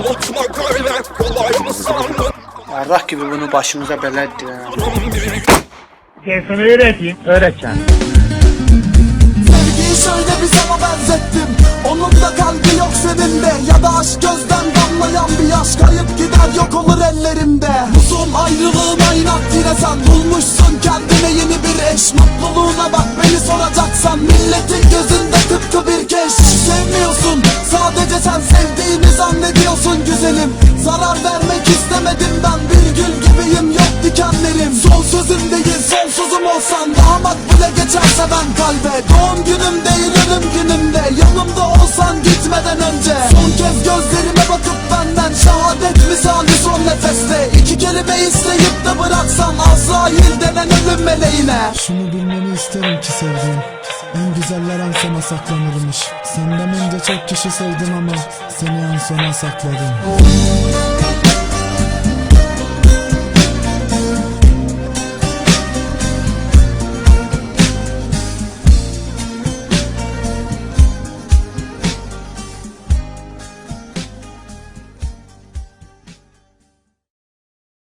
Unutmak öyle kolay mı sandın? Yarrak gibi bunu başımıza bela ettiler. Gel sana öğreteyim. Öğreteceğim. Sevgiyi şöyle bir sana benzettim Onun da kalbi yok senin de Ya da aşk gözden damlayan bir yaş Kayıp gider yok olur ellerimde Uzun ayrılığına inat yine sen Bulmuşsun kendine yeni bir eş Mutluluğuna bak beni soracaksan Milletin gözünde tıpkı bir keş istemedim ben Bir gül gibiyim yok dikenlerim. Son sözüm değil sonsuzum olsan Daha makbule geçerse ben kalbe. Doğum günüm değil ölüm günümde Yanımda olsan gitmeden önce. Son kez gözlerime bakıp benden Şehadet misali son nefeste. İki kelime isteyip de bıraksan Azrail denen ölüm meleğine. Şunu bilmeni isterim ki sevdiğim En güzeller en sona saklanırmış. Senden önce çok kişi sevdim ama Seni en sona sakladım